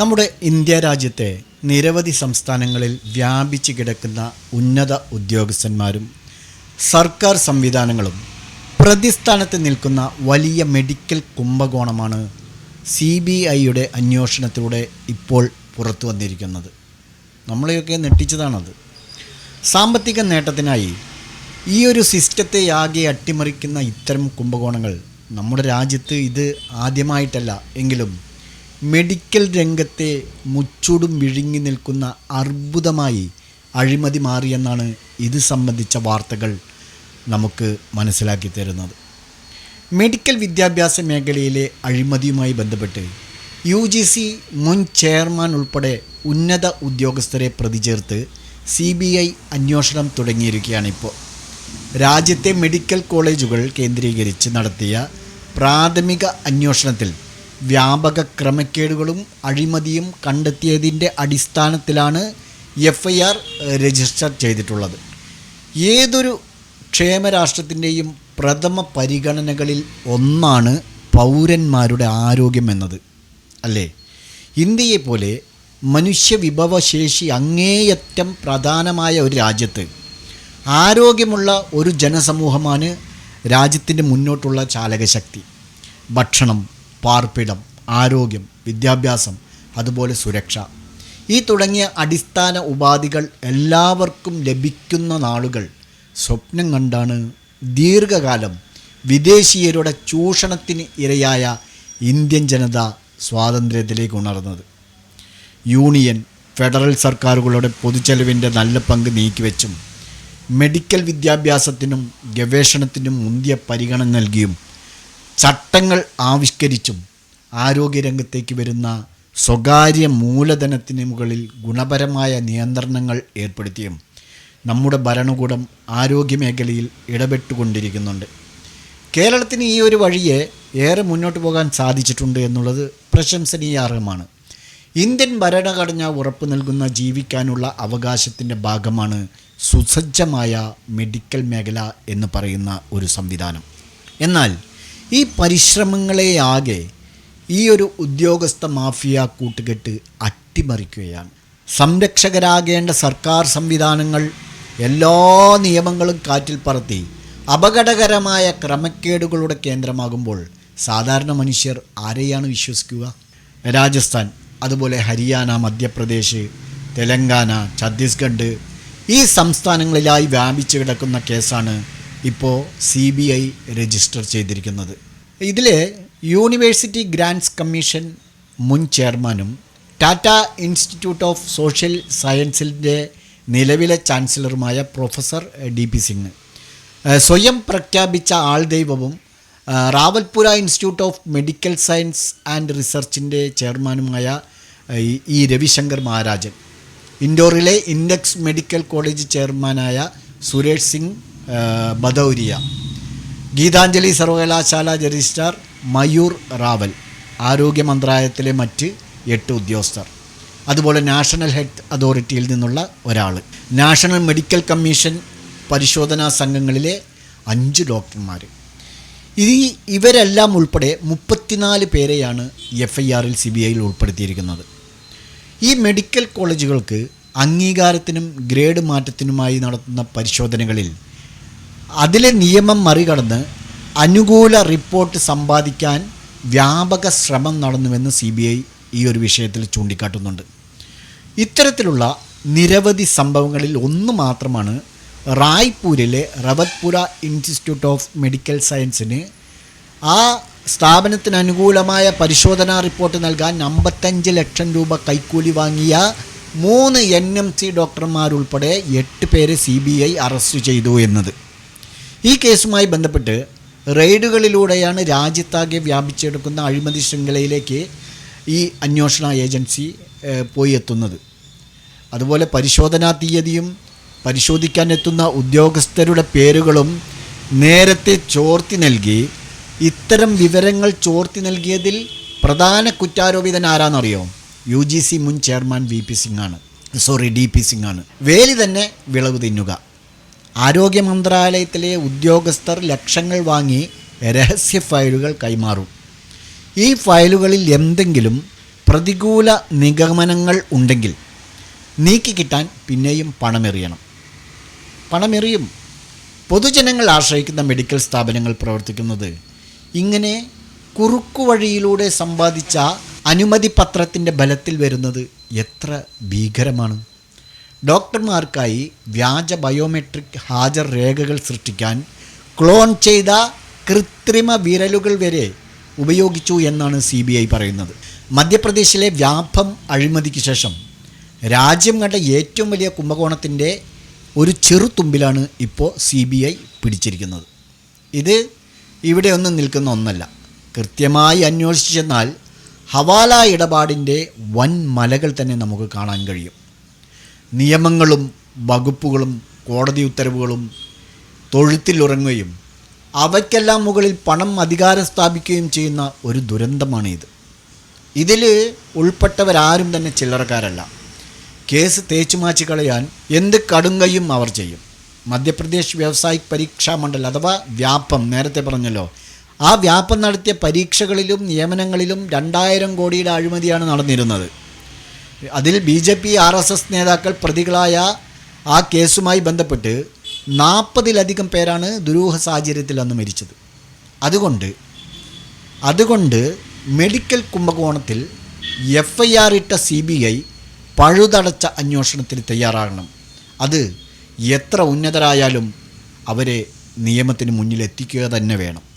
നമ്മുടെ ഇന്ത്യ രാജ്യത്തെ നിരവധി സംസ്ഥാനങ്ങളിൽ വ്യാപിച്ചു കിടക്കുന്ന ഉന്നത ഉദ്യോഗസ്ഥന്മാരും സർക്കാർ സംവിധാനങ്ങളും പ്രതിസ്ഥാനത്ത് നിൽക്കുന്ന വലിയ മെഡിക്കൽ കുംഭകോണമാണ് സി ബി ഐയുടെ അന്വേഷണത്തിലൂടെ ഇപ്പോൾ പുറത്തു വന്നിരിക്കുന്നത്. നമ്മളെയൊക്കെ ഞെട്ടിച്ചതാണത്. സാമ്പത്തിക നേട്ടത്തിനായി ഈ ഒരു സിസ്റ്റത്തെ ആകെ അട്ടിമറിക്കുന്ന ഇത്തരം കുംഭകോണങ്ങൾ നമ്മുടെ രാജ്യത്ത് ഇത് ആദ്യമായിട്ടല്ല. എങ്കിലും മെഡിക്കൽ രംഗത്തെ മുച്ചൂടും വിഴുങ്ങി നിൽക്കുന്ന അർബുദമായി അഴിമതി മാറിയെന്നാണ് ഇത് സംബന്ധിച്ച വാർത്തകൾ നമുക്ക് മനസ്സിലാക്കി തരുന്നത്. മെഡിക്കൽ വിദ്യാഭ്യാസ മേഖലയിലെ അഴിമതിയുമായി ബന്ധപ്പെട്ട് യു ജി സി മുൻ ചെയർമാൻ ഉൾപ്പെടെ ഉന്നത ഉദ്യോഗസ്ഥരെ പ്രതിചേർത്ത് സി ബി ഐ അന്വേഷണം തുടങ്ങിയിരിക്കുകയാണ് ഇപ്പോൾ രാജ്യത്തെ മെഡിക്കൽ കോളേജുകൾ കേന്ദ്രീകരിച്ച് നടത്തിയ പ്രാഥമിക അന്വേഷണത്തിൽ വ്യാപക ക്രമക്കേടുകളും അഴിമതിയും കണ്ടെത്തിയതിന്റെ അടിസ്ഥാനത്തിലാണ് എഫ് ഐ ആർ രജിസ്റ്റർ ചെയ്തിട്ടുള്ളത്. ഏതൊരു ക്ഷേമരാഷ്ട്രത്തിന്റെയും പ്രഥമ പരിഗണനകളിൽ ഒന്നാണ് പൗരന്മാരുടെ ആരോഗ്യം എന്നത്. അല്ലേ? ഇന്ത്യയെപ്പോലെ മനുഷ്യവിഭവശേഷി അങ്ങേയറ്റം പ്രധാനമായ ഒരു രാജ്യത്ത് ആരോഗ്യമുള്ള ഒരു ജനസമൂഹമാണ് രാജ്യത്തിന്റെ മുന്നോട്ടുള്ള ചാലകശക്തി. ഭക്ഷണം പാർപ്പിടം ആരോഗ്യം വിദ്യാഭ്യാസം അതുപോലെ സുരക്ഷ. ഈ തുടങ്ങിയ അടിസ്ഥാന ഉപാധികൾ എല്ലാവർക്കും ലഭിക്കുന്ന നാളുകൾ സ്വപ്നം കണ്ടാണ് ദീർഘകാലം വിദേശീയരുടെ ചൂഷണത്തിന് ഇരയായ ഇന്ത്യൻ ജനത സ്വാതന്ത്ര്യത്തിലേക്ക് ഉണർന്നത്. യൂണിയൻ ഫെഡറൽ സർക്കാരുകളുടെ പൊതുചെലവിന്റെ നല്ല പങ്ക് നീക്കിവെച്ചും മെഡിക്കൽ വിദ്യാഭ്യാസത്തിനും ഗവേഷണത്തിനും മുന്തിയ പരിഗണന നൽകിയും ചട്ടങ്ങൾ ആവിഷ്കരിച്ചും ആരോഗ്യരംഗത്തേക്ക് വരുന്ന സ്വകാര്യ മൂലധനത്തിന് മുകളിൽ ഗുണപരമായ നിയന്ത്രണങ്ങൾ ഏർപ്പെടുത്തിയും നമ്മുടെ ഭരണകൂടം ആരോഗ്യമേഖലയിൽ ഇടപെട്ടുകൊണ്ടിരിക്കുന്നുണ്ട്. കേരളത്തിന് ഈ ഒരു വഴിയെ ഏറെ മുന്നോട്ട് പോകാൻ സാധിച്ചിട്ടുണ്ട് എന്നുള്ളത് പ്രശംസനീയാർഹമാണ്. ഇന്ത്യൻ ഭരണഘടന ഉറപ്പു നൽകുന്ന ജീവിക്കാനുള്ള അവകാശത്തിന്റെ ഭാഗമാണ് സുസജ്ജമായ മെഡിക്കൽ മേഖല എന്ന് പറയുന്ന ഒരു സംവിധാനം. എന്നാൽ ഈ പരിശ്രമങ്ങളെയാകെ ഈ ഒരു ഉദ്യോഗസ്ഥ മാഫിയ കൂട്ടുകെട്ട് അട്ടിമറിക്കുകയാണ്. സംരക്ഷകരാകേണ്ട സർക്കാർ സംവിധാനങ്ങൾ എല്ലാ നിയമങ്ങളും കാറ്റിൽ പറത്തി അപകടകരമായ ക്രമക്കേടുകളുടെ കേന്ദ്രമാകുമ്പോൾ സാധാരണ മനുഷ്യർ ആരെയാണ് വിശ്വസിക്കുക? രാജസ്ഥാൻ അതുപോലെ ഹരിയാന മധ്യപ്രദേശ് തെലങ്കാന ഛത്തീസ്ഗഡ് ഈ സംസ്ഥാനങ്ങളിലായി വ്യാപിച്ചു കിടക്കുന്ന കേസാണ് ഇപ്പോൾ സി ബി ഐ രജിസ്റ്റർ ചെയ്തിരിക്കുന്നത്. ഇതിൽ യൂണിവേഴ്സിറ്റി ഗ്രാന്റ്സ് കമ്മീഷൻ മുൻ ചെയർമാനും ടാറ്റ ഇൻസ്റ്റിറ്റ്യൂട്ട് ഓഫ് സോഷ്യൽ സയൻസിന്റെ നിലവിലെ ചാൻസലറുമായ പ്രൊഫസർ ഡി പി സിംഗ്. സ്വയം പ്രഖ്യാപിച്ച ആൾ ദൈവവും Rawatpura institute of medical science and റിസർച്ചിന്റെ ചെയർമാനുമായ ഇ രവിശങ്കർ മഹാരാജൻ. ഇൻഡോറിലെ ഇൻഡെക്സ് മെഡിക്കൽ കോളേജ് ചെയർമാനായ സുരേഷ് സിംഗ് ബദൗരിയ. ഗീതാഞ്ജലി സർവകലാശാല രജിസ്ട്രാർ മയൂർ റാവൽ ആരോഗ്യ മന്ത്രാലയത്തിലെ മറ്റ് എട്ട് ഉദ്യോഗസ്ഥർ. അതുപോലെ നാഷണൽ ഹെൽത്ത് അതോറിറ്റിയിൽ നിന്നുള്ള ഒരാൾ. നാഷണൽ മെഡിക്കൽ കമ്മീഷൻ പരിശോധനാ സംഘങ്ങളിലെ അഞ്ച് ഡോക്ടർമാർ. ഈ ഇവരെല്ലാം ഉൾപ്പെടെ മുപ്പത്തിനാല് പേരെയാണ് എഫ് ഐ ആറിൽ സി ബി ഐയിൽ ഉൾപ്പെടുത്തിയിരിക്കുന്നത്. ഈ മെഡിക്കൽ കോളേജുകൾക്ക് അംഗീകാരത്തിനും ഗ്രേഡ് മാറ്റത്തിനുമായി നടത്തുന്ന പരിശോധനകളിൽ അതിലെ നിയമം മറികടന്ന് അനുകൂല റിപ്പോർട്ട് സമ്പാദിക്കാൻ വ്യാപക ശ്രമം നടന്നുവെന്ന് സി ബി ഐ ഈ ഒരു വിഷയത്തിൽ ചൂണ്ടിക്കാട്ടുന്നുണ്ട്. ഇത്തരത്തിലുള്ള നിരവധി സംഭവങ്ങളിൽ ഒന്ന് മാത്രമാണ് റായ്പൂരിലെ റവത്പുര ഇൻസ്റ്റിറ്റ്യൂട്ട് ഓഫ് മെഡിക്കൽ സയൻസിന് ആ സ്ഥാപനത്തിന് അനുകൂലമായ പരിശോധനാ റിപ്പോർട്ട് നൽകാൻ അമ്പത്തഞ്ച് ലക്ഷം രൂപ കൈക്കൂലി വാങ്ങിയ മൂന്ന് എൻ എം സി ഡോക്ടർമാരുൾപ്പെടെ എട്ട് പേരെ സി ബി ഐ അറസ്റ്റ് ചെയ്തു എന്നത്. ഈ കേസുമായി ബന്ധപ്പെട്ട് റെയ്ഡുകളിലൂടെയാണ് രാജ്യത്താകെ വ്യാപിച്ചെടുക്കുന്ന അഴിമതി ശൃംഖലയിലേക്ക് ഈ അന്വേഷണ ഏജൻസി പോയി എത്തുന്നത്. അതുപോലെ പരിശോധനാ തീയതിയും പരിശോധിക്കാൻ എത്തുന്ന ഉദ്യോഗസ്ഥരുടെ പേരുകളും നേരത്തെ ചോർത്തി നൽകി. ഇത്തരം വിവരങ്ങൾ ചോർത്തി നൽകിയതിൽ പ്രധാന കുറ്റാരോപിതൻ ആരാന്നറിയോ? യു ജി സി മുൻ ചെയർമാൻ വി പി സിംഗ് ആണ്. സോറി ഡി പി സിംഗ് ആണ്. വേലി തന്നെ വിളവ് തിന്നുക. ആരോഗ്യ മന്ത്രാലയത്തിലെ ഉദ്യോഗസ്ഥർ ലക്ഷങ്ങൾ വാങ്ങി രഹസ്യ ഫയലുകൾ കൈമാറും. ഈ ഫയലുകളിൽ എന്തെങ്കിലും പ്രതികൂല നിഗമനങ്ങൾ ഉണ്ടെങ്കിൽ നീക്കിക്കിട്ടാൻ പിന്നെയും പണമെറിയണം. പണമെറിയും. പൊതുജനങ്ങൾ ആശ്രയിക്കുന്ന മെഡിക്കൽ സ്ഥാപനങ്ങൾ പ്രവർത്തിക്കുന്നത് ഇങ്ങനെ കുറുക്കുവഴിയിലൂടെ സമ്പാദിച്ച അനുമതി പത്രത്തിന്റെ ബലത്തിൽ വരുന്നത് എത്ര ഭീകരമാണ്. ഡോക്ടർമാർക്കായി വ്യാജ ബയോമെട്രിക് ഹാജർ രേഖകൾ സൃഷ്ടിക്കാൻ ക്ലോൺ ചെയ്ത കൃത്രിമ വിരലുകൾ വരെ ഉപയോഗിച്ചു എന്നാണ് സി ബി ഐ പറയുന്നത്. മധ്യപ്രദേശിലെ വ്യാപം അഴിമതിക്ക് ശേഷം രാജ്യം കണ്ട ഏറ്റവും വലിയ കുംഭകോണത്തിന്റെ ഒരു ചെറുതുമ്പിലാണ് ഇപ്പോൾ സി ബി ഐ പിടിച്ചിരിക്കുന്നത്. ഇത് ഇവിടെ ഒന്നും നിൽക്കുന്ന ഒന്നല്ല. കൃത്യമായി അന്വേഷിച്ചെന്നാൽ ഹവാല ഇടപാടിന്റെ വൻ മലകൾ തന്നെ നമുക്ക് കാണാൻ കഴിയും. നിയമങ്ങളും വകുപ്പുകളും കോടതി ഉത്തരവുകളും തൊഴുത്തിലുറങ്ങുകയും അവയ്ക്കെല്ലാം മുകളിൽ പണം അധികാരം സ്ഥാപിക്കുകയും ചെയ്യുന്ന ഒരു ദുരന്തമാണ് ഇത് ഇതിൽ ഉൾപ്പെട്ടവരാരും തന്നെ ചില്ലറക്കാരല്ല. കേസ് തേച്ചുമാച്ച് കളയാൻ എന്ത് കടുങ്കയും അവർ ചെയ്യും. മധ്യപ്രദേശ് വ്യാവസായിക് പരീക്ഷാ മണ്ഡൽ അഥവാ വ്യാപം നേരത്തെ പറഞ്ഞല്ലോ ആ വ്യാപം നടത്തിയ പരീക്ഷകളിലും നിയമനങ്ങളിലും രണ്ടായിരം കോടിയുടെ അഴിമതിയാണ് നടന്നിരുന്നത്. അതിൽ B J P R S S നേതാക്കൾ പ്രതികളായ ആ കേസുമായി ബന്ധപ്പെട്ട് നാൽപ്പതിലധികം പേരാണ് ദുരൂഹ സാഹചര്യത്തിൽ അന്ന് മരിച്ചത്. അതുകൊണ്ട് അതുകൊണ്ട് മെഡിക്കൽ കുംഭകോണത്തിൽ എഫ് ഐ ആർ ഇട്ട സി ബി ഐ പഴുതടച്ച അന്വേഷണത്തിന് തയ്യാറാകണം. അത് എത്ര ഉന്നതരായാലും അവരെ നിയമത്തിന് മുന്നിൽ എത്തിക്കുക തന്നെ വേണം.